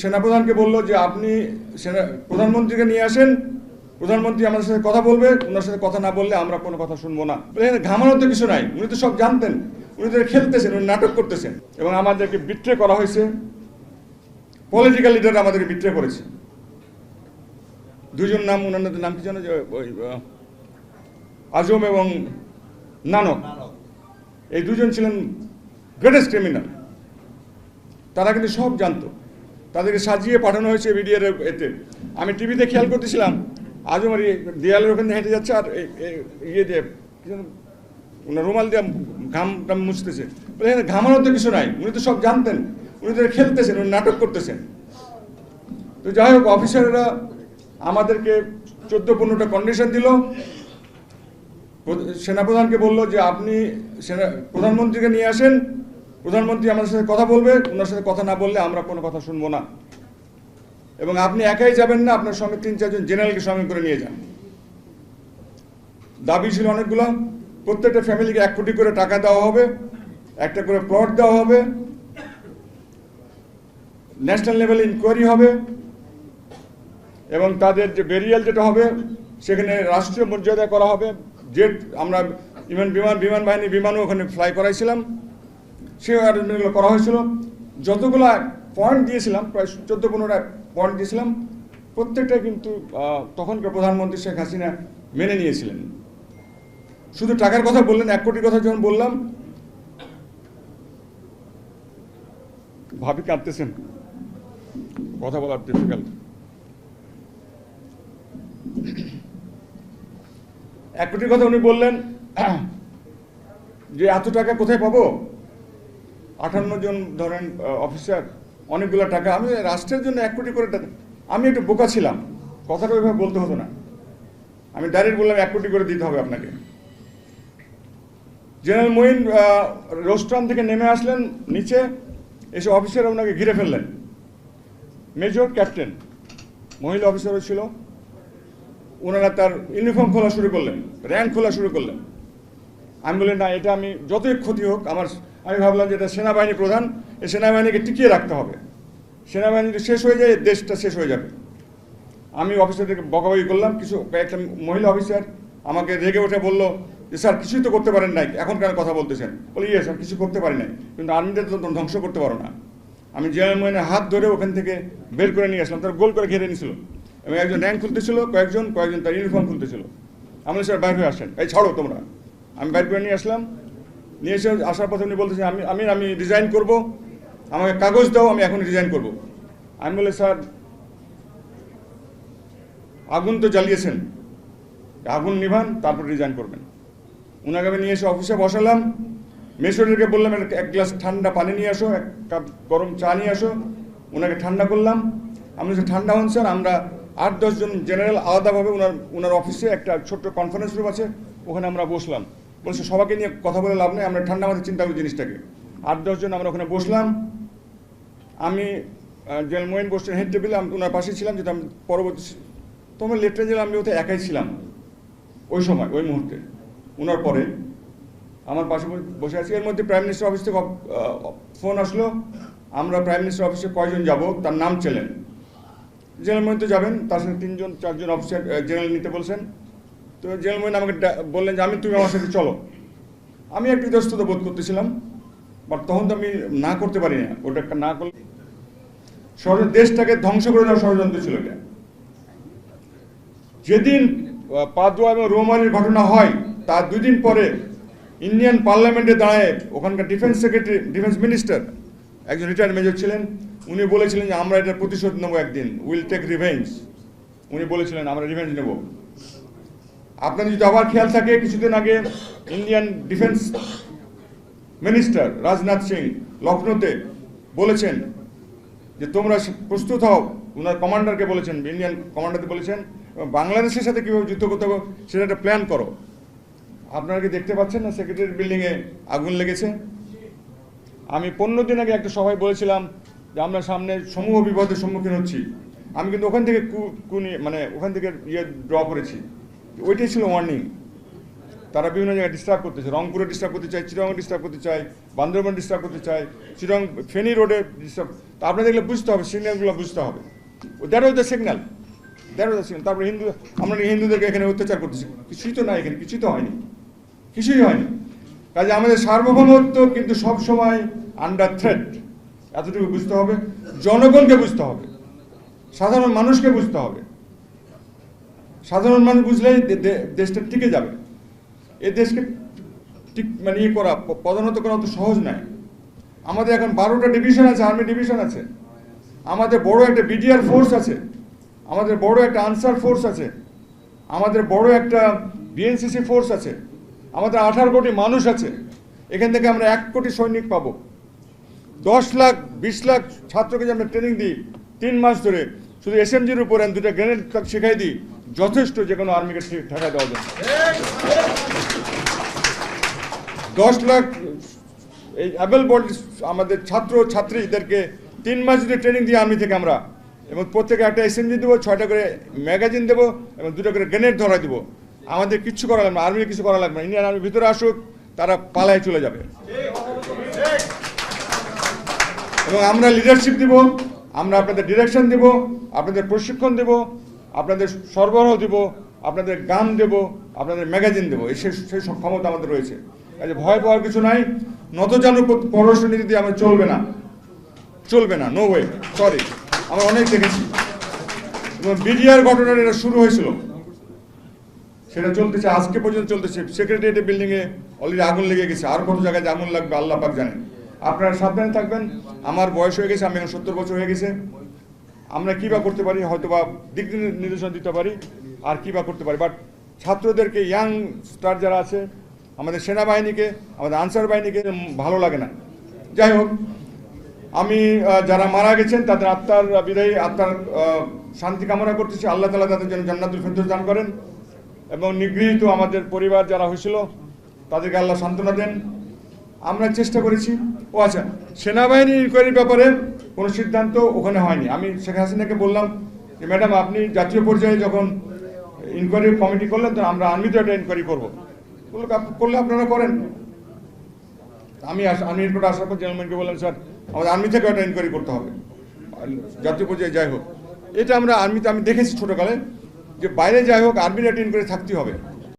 সেনাপ্রধানকে বলল যে আপনি সেনা প্রধানমন্ত্রীকে নিয়ে আসেন, প্রধানমন্ত্রী আমাদের সাথে কথা বলবে, ওনার সাথে কথা না বললে আমরা কোনো কথা শুনব না। ঘামানোর তো কিছু নাই, উনি তো সব জানতেন, উনি তো খেলতেছেন, উনি নাটক করতেছেন। এবং আমাদেরকে বিট্রে করা হয়েছে। পলিটিক্যাল লিডার আমাদেরকে বিট্রে করেছে। দুজন নাম ওনাদের নাম কি জানো যে আজম এবং নানক। এই দুজন ছিলেন গ্রেটেস্ট ক্রিমিনাল তারা কিন্তু সব জানতো। তাদেরকে সাজিয়ে পাঠানো হয়েছে বিডিআর এতে। আমি টিভিতে খেয়াল করতেছিলাম, আজও আমার দেয়ালের ওখানে হেঁটে যাচ্ছে আর ইয়ে দিয়ে রুমাল দিয়ে ঘাম টাম মুছতেছে। এখানে ঘামানোর তো কিছু নাই, উনি তো সব জানতেন, উনি তো খেলতেছেন, উনি নাটক করতেছেন। তো যাই হোক, অফিসাররা আমাদেরকে চোদ্দ পনেরোটা কন্ডিশন দিল। সেনাপ্রধানকে বলল যে, আপনি সেনা, প্রধানমন্ত্রীকে নিয়ে আসেন প্রধানমন্ত্রী আমাদের সাথে কথা বলবে, ওনার সাথে কথা না বললে আমরা কোনো কথা শুনব না। এবং আপনি একাই যাবেন না, আপনার সঙ্গে তিন চারজন জেনারেলকে সঙ্গে করে নিয়ে যান। দাবি ছিল অনেকগুলো, প্রত্যেকটা ফ্যামিলিকে এক কোটি করে টাকা দেওয়া হবে, একটা করে প্লট দেওয়া হবে, ন্যাশনাল লেভেলে ইনকোয়ারি হবে, এবং তাদের যে বেরিয়াল যেটা হবে, সেখানে রাষ্ট্রীয় মর্যাদা করা হবে। জেট, আমরা ইভেন বিমান বিমান বাহিনী, বিমানও ওখানে ফ্লাই করাইছিলাম। সেই অ্যারেঞ্জমেন্টগুলো করা হয়েছিল। যতগুলো পয়েন্ট দিয়েছিলাম, প্রায় চোদ্দ পনেরোটা পয়েন্ট দিয়েছিলাম প্রত্যেকটা কিন্তু তখনকার প্রধানমন্ত্রী শেখ হাসিনা মেনে নিয়েছিলেন। শুধু টাকার কথা বললেন, এক কোটির কথা যখন বললাম, ভাবি কাঁদতেছেন। কথা বলার ডিফিকাল্ট এক কোটির কথা উনি বললেন যে, এত টাকা কোথায় পাবো? আটান্ন জন ধরেন অফিসার অনেকগুলো টাকা। আমি রাষ্ট্রের জন্য এক কোটি করে টাকা আমি একটু বোকা ছিলাম। কথাটা ওইভাবে বলতে হতো না। আমি ডাইরেক্ট বললাম, এক কোটি করে দিতে হবে আপনাকে। জেনারেল মঈন রোস্ট্রাম থেকে নেমে আসলেন, নিচে এসে অফিসার ওনাকে ঘিরে ফেললেন। মেজর, ক্যাপ্টেন, মহিলা অফিসারও ছিল। ওনারা তার ইউনিফর্ম খোলা শুরু করলেন র্যাঙ্ক খোলা শুরু করলেন। আমি বললেন না, এটা আমি যতই ক্ষতি হোক, আমার আমি ভাবলাম যে এটা সেনাবাহিনী প্রধান এই সেনাবাহিনীকে টিকিয়ে রাখতে হবে। সেনাবাহিনী যদি শেষ হয়ে যায় দেশটা শেষ হয়ে যাবে। আমি অফিসারদেরকে বকাবকি করলাম, কিছু কয়েকটা মহিলা অফিসার আমাকে রেগে উঠে বলল যে, স্যার, কিছুই তো করতে পারেন নাই, এখন কেন কথা বলতেছেন? বলি ইয়ে স্যার, কিছু করতে পারি নাই, কিন্তু আর্মিটা তো ধ্বংস করতে পারো না। আমি জেনারেল মোহিনের হাত ধরে ওখান থেকে বের করে নিয়ে আসলাম, তারা গোল করে ঘিরে নিয়েছিল এবং একজন র্যাঙ্ক খুলতেছিল, কয়েকজন কয়েকজন তার ইউনিফর্ম খুলতেছিল। আমি স্যার, বাইর আসেন। এই, ছাড়ো তোমরা। আমি বাইর করে নিয়ে আসলাম নিয়ে এসে আসার পথে উনি বলতেছেন আমি আমি আমি রিজাইন করব। আমাকে কাগজ দাও আমি এখন রিজাইন করব। আমি বলি স্যার আগুন তো জ্বালিয়েছেন। আগুন নিভান তারপর রিজাইন করবেন। ওনাকে আমি নিয়ে এসে অফিসে বসালাম। মেসোরিকে বললাম "এক- গ্লাস ঠান্ডা পানি নিয়ে আসো এক কাপ গরম চা নিয়ে আসো। ওনাকে ঠান্ডা করলাম। আমি বলছি, ঠান্ডা হন স্যার আমরা আট দশজন জেনারেল আলাদাভাবে ওনার ওনার অফিসে একটা ছোট্ট কনফারেন্স রুম আছে ওখানে আমরা বসলাম। বলছে, সবাইকে নিয়ে কথা বলে লাভ নেই, আমরা ঠান্ডা মাথায় চিন্তা করি জিনিসটাকে। আট দশজন আমরা ওখানে বসলাম। আমি জেনারেল মোয়েন বসছেন হেড টেবিলে আমি ওনার পাশে ছিলাম যেটা আমি পরবর্তী তোমার লেফটেন্যান্ট জেনারেল আমি ওতে একাই ছিলাম, ওই সময়, ওই মুহূর্তে। ওনার পরে আমার পাশে বসে- বসে আছি। এর মধ্যে প্রাইম মিনিস্টার অফিস থেকে ফোন আসলো। আমরা প্রাইম মিনিস্টার অফিসে কয়জন যাব? তার নাম চেলেন জেনারেল মোহিন তো যাবেন, তার সাথে তিনজন, চারজন অফিসার জেনারেল নিতে বলছেন। তো জেনারেল মোহিন আমাকে বললেন যে আমি, তুমি আমার সাথে চলো। আমি একটু ইতস্তত বোধ করতেছিলাম বাট তখন তো আমি না করতে পারি না ওটা একটা না করলে ষড়- দেশটাকে ধ্বংস করে দেওয়ার ষড়যন্ত্র ছিল এটা। যেদিন পাদুয়া এবং রোমানির ঘটনা হয়, তার দুদিন পরে ইন্ডিয়ান পার্লামেন্টে দাঁড়ায় ওখানকার ডিফেন্স সেক্রেটারি ডিফেন্স মিনিস্টার একজন রিটায়ার্ড মেজর ছিলেন। উনি বলেছিলেন যে, আমরা এটার প্রতিশোধ নেব একদিন। উইল টেক রিভেঞ্জ উনি বলেছিলেন, আমরা রিভেঞ্জ নেব। আপনার যদি আবার খেয়াল থাকে, কিছুদিন আগে Indian defence minister Rajnath Singh লখনৌতে বলেছেন যে, তোমরা প্রস্তুত হও। ওনার কমান্ডারকে বলেছেন ইন্ডিয়ান কমান্ডারকে বলেছেন বাংলাদেশের সাথে কীভাবে যুদ্ধ করতে হবে সেটা একটা প্ল্যান করো। আপনারা কি দেখতে পাচ্ছেন না, সেক্রেটারি বিল্ডিংয়ে আগুন লেগেছে? আমি পনেরো দিন আগে একটা সভায় বলেছিলাম যে, আমরা সামনে সমূহ বিপদের সম্মুখীন হচ্ছি। আমি কিন্তু ওখান থেকে কু মানে ওখান থেকে ইয়ে ড্র করেছি। ওইটাই ছিল ওয়ার্নিং তারা বিভিন্ন জায়গায় ডিস্টার্ব করতেছে। রংপুরে ডিস্টার্ব করতে চায় চিরং ডিস্টার্ব করতে চায়, বান্দরবান ডিস্টার্ব করতে চায় চিরং ফেনী রোডে ডিস্টার্ব তা আপনার দেখলে বুঝতে হবে, সিগন্যালগুলো বুঝতে হবে। That was the signal was the signal তারপরে হিন্দু আমরা হিন্দুদেরকে এখানে অত্যাচার করতেছি। কিছুই তো নাই এখানে, কিছুই তো হয়নি। কিছুই হয়নি। কাজে আমাদের সার্বভৌমত্ব কিন্তু সব সময় আন্ডার থ্রেট এতটুকু বুঝতে হবে। জনগণকে বুঝতে হবে। সাধারণ মানুষকে বুঝতে হবে। সাধারণ মানুষ বুঝলেই দেশটা টিকে যাবে। এ দেশকে ঠিক মানে ইয়ে করা পদোন্নত করা অত সহজ নয়। আমাদের এখন বারোটা ডিভিশন আছে আর্মি ডিভিশন আছে। আমাদের বড় একটা বিডিআর ফোর্স আছে। আমাদের বড় একটা আনসার ফোর্স আছে। আমাদের বড় একটা বিএনসিসি ফোর্স আছে। আমাদের আঠারো কোটি মানুষ আছে। এখান থেকে আমরা এক কোটি সৈনিক পাবো। দশ লাখ, বিশ লাখ ছাত্রকে যে আমরা ট্রেনিং দিই, তিন মাস ধরে শুধু এসএমজির উপর আমি দুটো গ্রেনেড শেখাই দিই, যথেষ্ট যে কোনো আর্মিকে ঠিক- দেওয়া জন্য। দশ লাখ, এই অ্যাবেল বডি আমাদের ছাত্র ছাত্রীদেরকে তিন মাস যদি ট্রেনিং দিই আর্মি থেকে আমরা, এবং প্রত্যেকে একটা এসএমজি দেবো, ছয়টা করে ম্যাগাজিন দেবো, এবং দুটো করে গ্রেনেড ধরা দেবো। আমাদের কিচ্ছু করা লাগবে না আর্মির কিছু করা লাগবে ইন্ডিয়ান আর্মি ভিতরে আসুক, তারা পালায় চলে যাবে। এবং আমরা লিডারশিপ দিব। আমরা আপনাদের ডিরেকশন দিব, আপনাদের প্রশিক্ষণ দেব, আপনাদের সরবরাহ দিব, আপনাদের গান দেব, আপনাদের ম্যাগাজিন দেবো, এই সেই ক্ষমতা আমাদের রয়েছে। কাজে ভয় পাওয়ার কিছু নাই। নতজানু পর- পররাষ্ট্র নীতি দিয়ে আমরা চলবে না। চলবে না নো ওয়ে সরি আমরা অনেক দেখেছি। এবং বিডিআর ঘটনার এটা শুরু হয়েছিল। সেটা চলতেছে, আজকে পর্যন্ত চলতেছে। সেক্রেটারিয়েট বিল্ডিংয়ে অলরেডি আগুন লেগে গেছে। আর কত জায়গায় আগুন লাগবে, আল্লাহ পাক জানেন আপনারা সাবধানে থাকবেন। আমার বয়স হয়ে গেছে, আমি এখন সত্তর বছর হয়ে গেছে। আমরা কী বা করতে পারি, হয়তো বা দিক নির্দেশন দিতে পারি, আর কী বা করতে পারি। বাট ছাত্রদেরকে ইয়াং স্টার যারা আছে, আমাদের সেনাবাহিনীকে, আমাদের আনসার বাহিনীকে ভালো লাগে না। যাই হোক, আমি যারা মারা গেছেন, তাদের আত্মার বিদায়ী, আত্মার শান্তি কামনা করতেছি। আল্লাহ তালা তাদের জন্য জান্নাতুল ফেরদৌস দান করেন। এবং নিগৃহীত আমাদের পরিবার যারা হয়েছিল, তাদেরকে আল্লাহ সান্ত্বনা দেন। আমরা চেষ্টা করেছি। ও আচ্ছা সেনাবাহিনী ইনকোয়ারির ব্যাপারে কোনো সিদ্ধান্ত ওখানে হয়নি। আমি শেখ হাসিনাকে বললাম যে, ম্যাডাম, আপনি জাতীয় পর্যায়ে যখন ইনকোয়ারি কমিটি করলেন তো আমরা আর্মিতে একটা ইনকোয়ারি করব। বলল করলে আপনারা করেন। আমি আমি এরপর আসার পর জেনারেলম্যানকে বললাম, স্যার, আমাদের আর্মি থেকে একটা ইনকোয়ারি করতে হবে। জাতীয় পর্যায়ে যাই হোক। এটা আমরা আর্মিতে, আমি দেখেছি ছোটোকালে যে, বাইরে যাই হোক, আর্মির একটা ইনকোয়ারি থাকতেই হবে।